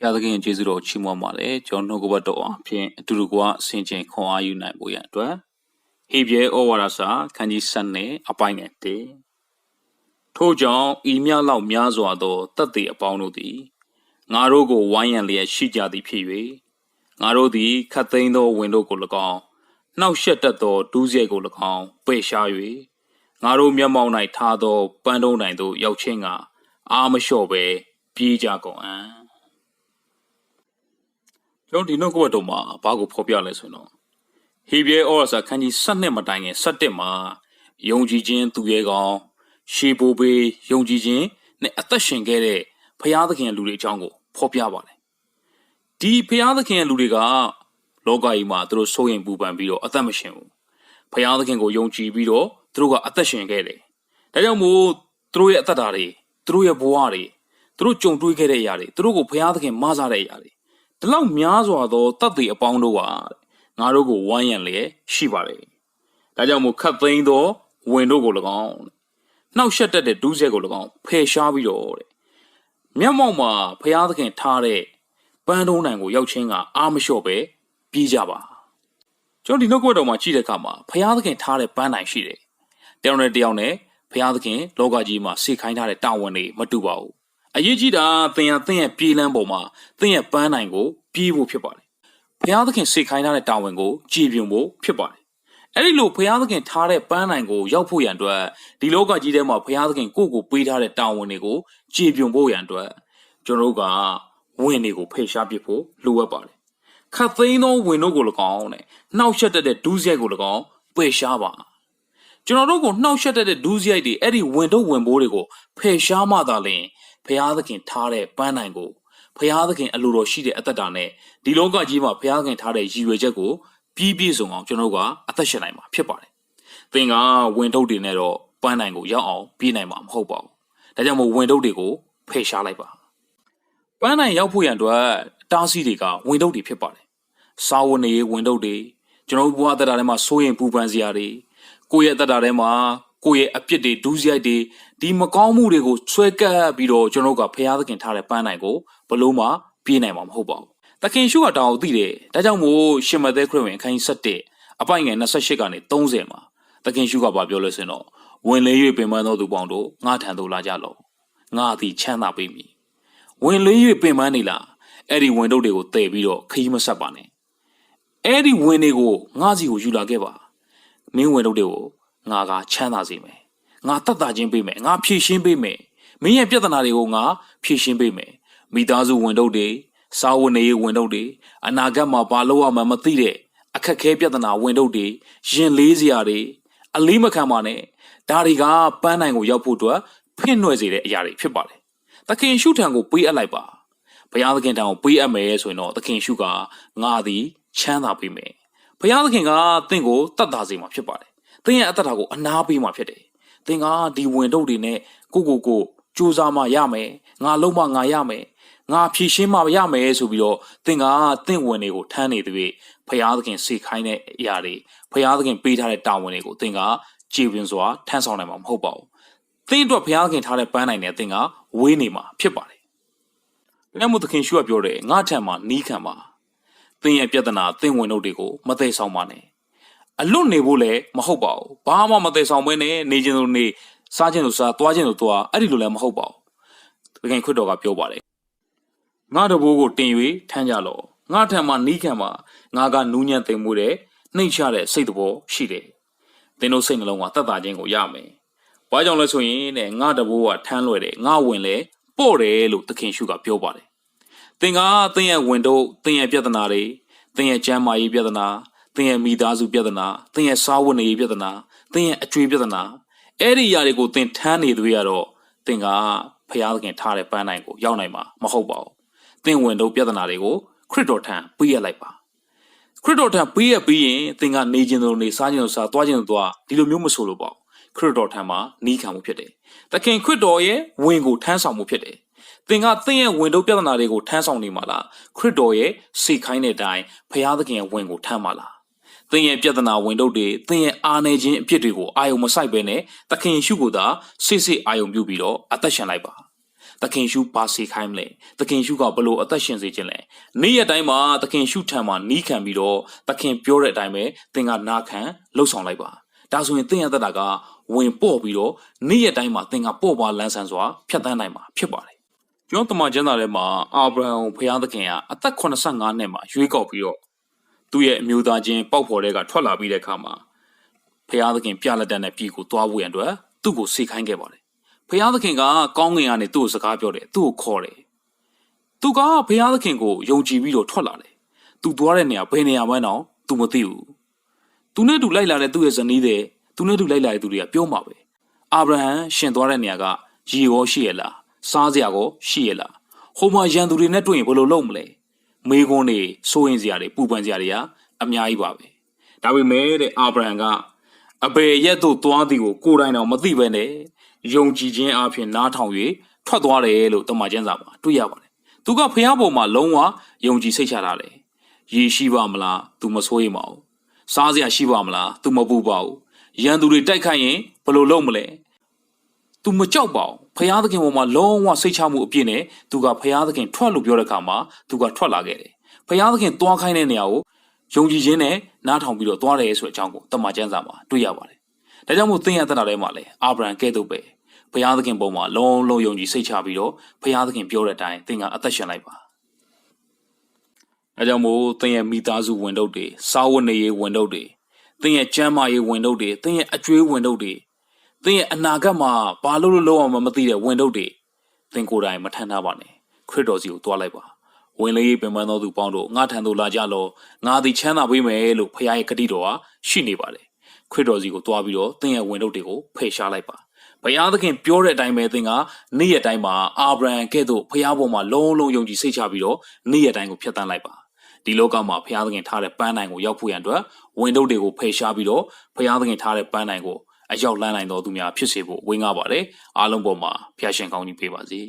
ဘုရားသခင်ရဲ့ကျေးဇူးတော်ကိုချီးမွမ်းပါတယ်ကျွန်တော်နှုတ်ကပတ်တော်အဖြစ်အတူတူကဆင်ခြင်ခွန်အားယူနိုင်ဖို့ရန်အတွက်ဟေဘရဲဩဝါဒစာခန်းကြီး7နဲ့အပိုင်းငယ်1ထို့ကြောင့်ဤမြလောက်များစွာသောတတ်သိအပေါင်းတို့သည်ငါတို့ကိုဝိုင်းရန်လျက်ရှိကြသည်ဖြစ်၍ငါတို့သည်ခတ်သိမ်းသောဝင်တို့ကို၎င်းနှောက်ရှက်တတ်သောဒူးစရိုက်ကို၎င်းပယ်ရှား၍ငါတို့မျက်မှောက်၌ထားသောပန်းတုံးတိုင်သို့ရောက်ခြင်းကအာမလျှော့ပဲပြေးကြကုန်အံ့ ကျွန်တော်ဒီနှုတ်ကပတ်တော်မှာဘာကိုဖော်ပြလဲဆိုရင်တော့ဟေဘရဲဩရစာခန်းကြီး7မတိုင်ငယ်7မှာယုံကြည်ခြင်းသူရဲ့ကောင်ရှေးဘိုးဘေးယုံကြည်ခြင်းနဲ့အသက်ရှင်ခဲ့တဲ့ဖရာသခင်ရဲ့လူတွေအကြောင်းကိုဖော်ပြပါတယ်ဒီဖရာသခင်ရဲ့လူတွေကလောကကြီးမှာသူတို့စိုးရင်ပူပန်ပြီးတော့အသက်မရှင်ဘူးဖရာသခင်ကိုယုံကြည်ပြီးတော့သူတို့ကအသက်ရှင်ခဲ့တယ်ဒါကြောင့်မို့သူတို့ရဲ့အသက်တာတွေသူတို့ရဲ့ဘဝတွေသူတို့ကြုံတွေ့ခဲ့တဲ့အရာတွေသူတို့ကိုဖရာသခင်မဆတဲ့အရာတွေ ဒီလောက်များစွာသောတတ်သိအပေါင်းတို့ဟာငါတို့ကိုဝိုင်းရန်လျက်ရှိပါတယ်။ဒါကြောင့်မို့ခတ်သိမ်းသောဝင်တို့ကို၎င်းနှောက်ရှက်တတ်တဲ့ဒူးဆက်ကို၎င်းဖယ်ရှားပြီးတော့တဲ့မျက်မှောက်မှာဖျားသခင်ထားတဲ့ပန်းတုံးနိုင်ကိုရောက်ချင်းကအာမလျှော့ပဲပြီးကြပါကျွန်တော်ဒီနှုတ်ကပတ်တော်မှာကြည့်တဲ့အခါမှာဖျားသခင်ထားတဲ့ပန်းနိုင်ရှိတယ်တယောက်နဲ့တယောက်နဲ့ဖျားသခင်လောကကြီးမှာစေခိုင်းထားတဲ့တာဝန်တွေမတူပါဘူး အရေးကြီးတာသင်ရသင်ရဲ့ပြေးလန်းပုံမှာသင်ရဲ့ပန်းနိုင်ကိုပြေးဖို့ဖြစ်ပါတယ်ဖျားသခင်စေခိုင်းထားတဲ့တာဝန်ကိုကြည်ပြွန်ဖို့ဖြစ်ပါတယ်အဲ့ဒီလိုဖျားသခင်ထားတဲ့ပန်းနိုင်ကိုရောက်ဖို့ရန်အတွက်ဒီလောကကြီးထဲမှာဖျားသခင်ကိုယ့်ကိုပေးထားတဲ့တာဝန်တွေကိုကြည်ပြွန်ဖို့ရန်အတွက်ကျွန်တော်တို့ကဝင်တွေကိုဖယ်ရှားပစ်ဖို့လိုအပ်ပါတယ်ခတ်သိမ်းသောဝင်တို့ကို၎င်းနဲ့နှောက်ယှက်တတ်တဲ့ဒူးစရိုက်ကို၎င်းပယ်ရှားပါကျွန်တော်တို့ကိုနှောက်ယှက်တတ်တဲ့ဒူးစရိုက်တွေအဲ့ဒီဝင်တို့ဝင်ပိုးတွေကိုဖယ်ရှားမှသာလျှင် ဖျားသခင်ထားတဲ့ပန်းနိုင်ကိုဖျားသခင်အလိုတော်ရှိတဲ့အသက်တာနဲ့ဒီလောကကြီးမှာဖျားသခင်ထားတဲ့ရည်ရွယ်ချက်ကိုပြီးပြည့်စုံအောင်ကျွန်တော်တို့ကအသက်ရှင်နိုင်မှာဖြစ်ပါတယ်။သင်ကဝင်ထုတ်တွေနဲ့တော့ပန်းနိုင်ကိုရောက်အောင်ပြီးနိုင်မှာမဟုတ်ပါဘူး။ဒါကြောင့်မို့ဝင်ထုတ်တွေကိုဖယ်ရှားလိုက်ပါ။ပန်းနိုင်ရောက်ဖို့ရန်အတွက်တားဆီးတွေကဝင်ထုတ်တွေဖြစ်ပါတယ်။စာဝန်တွေဝင်ထုတ်တွေကျွန်တော်တို့ဘဝအသက်တာထဲမှာစိုးရင်ပူပန်စရာတွေကိုယ့်ရဲ့အသက်တာထဲမှာ ကိုယ့်ရဲ့အပြစ်တွေဒူးစရိုက်တွေဒီမကောင်းမှုတွေကိုဆွဲကပ်ပြီးတော့ကျွန်တော်တို့ကဖျားသခင်ထားတဲ့ပန်းနိုင်ကိုဘလို့မှပြေးနိုင်မှာမဟုတ်ပါဘူး။တခင်ရှုကတောင်ကိုသိတယ်။ဒါကြောင့်မို့ရှင်မသက်ခရစ်ဝင်အခန်းကြီး7အပိုင်ငယ်28ကနေ30မှာတခင်ရှုကဘာပြောလဲဆိုတော့ဝင်လေး၍ပင်ပန်းသောသူပေါင်းတို့ငါထံသို့လာကြလော့။ငါသည်ချမ်းသာပေးမည်။ဝင်လေး၍ပင်ပန်းနေလားအဲ့ဒီဝင်တို့တွေကိုတည်ပြီးတော့ခရီးမဆက်ပါနဲ့။အဲ့ဒီဝင်တွေကိုငါစီကိုယူလာခဲ့ပါ။မင်းဝင်တို့တွေကို ငါကချမ်းသာစေမယ်။ငါတတ်တာချင်းပေးမယ်။ငါဖြည့်ရှင်းပေးမယ်။မင်းရဲ့ပြဿနာတွေကိုငါဖြည့်ရှင်းပေးမယ်။မိသားစုဝင်တို့တွေစာဝန်နေရေးဝင်တို့တွေအနာဂတ်မှာဘာလုပ်ရမှန်းမသိတဲ့အခက်ခဲပြဿနာဝင်တို့တွေရင်လေးစရာတွေအလေးမခံပါနဲ့ဒါတွေကပန်းနိုင်ကိုရောက်ဖို့အတွက်ဖင့်နှွယ်စေတဲ့အရာတွေဖြစ်ပါတယ်။သခင်ရှုထံကိုပေးအပ်လိုက်ပါ။ဘုရားသခင်ထံကိုပေးအပ်မယ်ဆိုရင်တော့သခင်ရှုကငါသည်ချမ်းသာပေးမယ်။ဘုရားသခင်ကတင့်ကိုတတ်တာစေမှာဖြစ်ပါတယ်။ သင်ရဲ့အသက်တာကိုအနာပေးမှာဖြစ်တယ်။သင်ကဒီဝင်တို့တွေနဲ့ကိုကိုကိုစူးစမ်းမှရမယ်။ငါလုံးမငါရမယ်။ငါဖြည့်ရှင်းမှရမယ်ဆိုပြီးတော့သင်ကတင့်ဝင်တွေကိုထမ်းနေသွေးဖရာသခင်စေခိုင်းတဲ့အရာတွေဖရာသခင်ပေးထားတဲ့တာဝန်တွေကိုသင်ကကြည်ပင်စွာထမ်းဆောင်နိုင်မှာမဟုတ်ပါဘူး။သင်အတွက်ဖရာသခင်ထားတဲ့ပန်းနိုင်တဲ့သင်ကဝေးနေမှာဖြစ်ပါတယ်။လက်မှုသခင်ရှုကပြောတယ်ငါထံမှာနီးခံပါ။သင်ရဲ့ပြဿနာသင်ဝင်တို့တွေကိုမသိဆောင်ပါနဲ့။ အလွတ်နေဖို့လည်းမဟုတ်ပါဘူး။ဘာမှမသိဆောင်ဘဲနဲ့နေခြင်းလို့နေစားခြင်းလို့စားသွားခြင်းလို့သွားအဲ့ဒီလိုလည်းမဟုတ်ပါဘူး။သခင်ခရစ်တော်ကပြောပါတယ်။ငါတဘိုးကိုတင်၍ထမ်းကြလော့။ငါထံမှာနီးခံပါငါကနူးညံ့သိမ်မှုတဲ့နှိမ့်ချတဲ့စိတ်တဘောရှိတယ်။သင်တို့စိတ်နှလုံးကတတ်တာခြင်းကိုရမယ်။ဘာကြောင့်လဲဆိုရင်တဲ့ငါတဘိုးကထမ်းလွယ်တယ်ငါဝင်လေပေါ့တယ်လို့သခင်ရှုကပြောပါတယ်။သင်ကသင်ရဲ့ဝင်တို့သင်ရဲ့ပြဿနာတွေသင်ရဲ့ကျမ်းမာရေးပြဿနာ သင်ရဲ့မိသားစုပြဿနာသင်ရဲ့စားဝတ်နေရေးပြဿနာသင်ရဲ့အကျွေးပြဿနာအဲ့ဒီຢာတွေကိုသင်ထမ်းနေသွေးရတော့သင်ကဖျားသခင်ထားတဲ့ပန်းနိုင်ကိုရောက်နိုင်မှာမဟုတ်ပါဘူး။သင်ဝင်တို့ပြဿနာတွေကိုခရစ်တော်ထံပေးရလိုက်ပါခရစ်တော်ထံပေးရပြီးရင်သင်ကနေခြင်းတို့နေစားခြင်းတို့စားသွားခြင်းတို့သွားဒီလိုမျိုးမဆိုလို့ပေါ့ခရစ်တော်ထံမှာနီးခံမှုဖြစ်တယ်။သခင်ခရစ်တော်ရဲ့ဝင်ကိုထမ်းဆောင်မှုဖြစ်တယ်။သင်ကသင်ရဲ့ဝင်တို့ပြဿနာတွေကိုထမ်းဆောင်နေမှာလားခရစ်တော်ရဲ့စိတ်ခိုင်းတဲ့အတိုင်းဖရာသခင်ရဲ့ဝင်ကိုထမ်းမှာလား သင်ရဲ့ပြဿနာဝင်တို့တွေသင်ရဲ့အားနေခြင်းအဖြစ်တွေကိုအာယုံမဆိုင်ပဲနဲ့သခင်ယေရှုကိုသာစိတ်စိတ်အာယုံပြုပြီးတော့အသက်ရှင်လိုက်ပါသခင်ရှုပါစေခိုင်းမလဲသခင်ရှုကဘလို့အသက်ရှင်စေခြင်းလဲနေ့ရက်တိုင်းမှာသခင်ရှုထံမှာနီးခံပြီးတော့သခင်ပြောတဲ့အတိုင်းပဲသင်ကနာခံလှုပ်ဆောင်လိုက်ပါဒါဆိုရင်သင်ရတတာကဝင်ပေါ့ပြီးတော့နေ့ရက်တိုင်းမှာသင်ကပေါ့ပါလန်းဆန်းစွာဖြတ်သန်းနိုင်မှာဖြစ်ပါတယ်ကျွန်တော်တမန်ကျမ်းစာထဲမှာအာဗြဟံဖျားသခင်ကအသက်85နှစ်မှာရွေးကောက်ပြီးတော့ သူ့ရဲ့အမျိုးသားချင်းပေါက်ဖော်တဲ့ကထွက်လာပြီးတဲ့အခါမှာဖျားသခင်ပြလက်တဲ့ပြည်ကိုသွားဖို့ရန်အတွက်သူ့ကိုစေခိုင်းခဲ့ပါတယ်ဖျားသခင်ကကောင်းငင်ကနေသူ့ကိုစကားပြောတယ်သူ့ကိုခေါ်တယ်သူကဖျားသခင်ကိုယုံကြည်ပြီးတော့ထွက်လာတယ်သူသွားတဲ့နေရာဘယ်နေရာမှန်းတော့သူမသိဘူးသူနဲ့တူလိုက်လာတဲ့သူ့ရဲ့ဇနီးတဲ့သူနဲ့တူလိုက်လာတဲ့သူတွေကပြောမှာပဲအာဗြဟံရှင်သွားတဲ့နေရာကရေရောရှိရလားစားစရာကိုရှိရလားဟိုမှာရန်သူတွေနဲ့တွေ့ရင်ဘယ်လိုလုပ်မလဲ မေးခွန်းတွေစိုးရင်စရာတွေပူပန်စရာတွေကအများကြီးပါပဲဒါပေမဲ့တဲ့အာဗြဟံကအဘယ်ရက်သို့သွားသည်ကိုကိုယ်တိုင်တော့မသိပဲနဲ့ယုံကြည်ခြင်းအပြင်နားထောင်၍ထွက်သွားတယ်လို့တမန်ကျမ်းစာမှာတွေ့ရပါတယ်သူကဖះပေါ်မှာလုံးဝယုံကြည်စိတ်ချတာတယ်ရေရှိပါမလား तू မဆိုးရင်မအောင်စားစရာရှိပါမလား तू မပူပါဘူးရန်သူတွေတိုက်ခိုက်ရင်ဘယ်လိုလုပ်မလဲ तू မကြောက်ပါဘူး ဖះသခင်ပေါ်မှာလုံးဝစိတ်ချမှုအပြည့်နဲ့ तू ကဖះသခင်ထွက်လို့ပြောတဲ့အခါမှာ तू ကထွက်လာခဲ့တယ်ဖះသခင်သွားခိုင်းတဲ့နေရာကိုယုံကြည်ခြင်းနဲ့နားထောင်ပြီးတော့သွားတယ်ဆိုတဲ့အကြောင်းကိုတမန်ကျမ်းစာမှာတွေ့ရပါတယ်ဒါကြောင့်မို့သင်ရတတ်တာထဲမှာလေအာဗြဟံကဲ့သို့ပဲဖះသခင်ပုံမှာလုံးလုံးယုံကြည်စိတ်ချပြီးတော့ဖះသခင်ပြောတဲ့အတိုင်းသင်ကအသက်ရှင်လိုက်ပါဒါကြောင့်မို့သင်ရဲ့မိသားစုဝင်တော့တွေစာဝတ်နေရေးဝင်တော့တွေသင်ရဲ့ကျမ်းမာရေးဝင်တော့တွေသင်ရဲ့အကျွေးဝင်တော့တွေ သင်ရဲ့အနာဂတ်မှာဘာလို့လို့လုံးအောင်မသိတဲ့ဝင်တော့တွေသင်ကိုယ်တိုင်မထမ်းထားပါနဲ့ခရစ်တော်စီကိုတွားလိုက်ပါဝင်လေးပင်ပန်းသောသူပေါင်းတို့ငါထံသို့လာကြလောငါသည်ချမ်းသာပေးမယ်လို့ဖခင်ရဲ့ဂတိတော်ဟာရှိနေပါတယ်ခရစ်တော်စီကိုတွားပြီးတော့သင်ရဲ့ဝင်တော့တွေကိုဖယ်ရှားလိုက်ပါဘုရားသခင်ပြောတဲ့အတိုင်းပဲသင်ကနေ့ရက်တိုင်းမှာအာဗြဟံကဲ့သို့ဘုရားပေါ်မှာလုံးလုံးယုံကြည်စိတ်ချပြီးတော့နေ့ရက်တိုင်းကိုဖျက်ဆီးလိုက်ပါဒီလောကမှာဘုရားသခင်ထားတဲ့ပန်းတိုင်ကိုရောက်ဖို့ရန်အတွက်ဝင်တော့တွေကိုဖယ်ရှားပြီးတော့ဘုရားသခင်ထားတဲ့ပန်းတိုင်ကို အရောက်လန်းနိုင်တော်သူများဖြစ်စေဖို့ဝင်းကားပါတယ်အားလုံးပေါ်မှာဖျားရှင်ကောင်းကြီးပေးပါစေ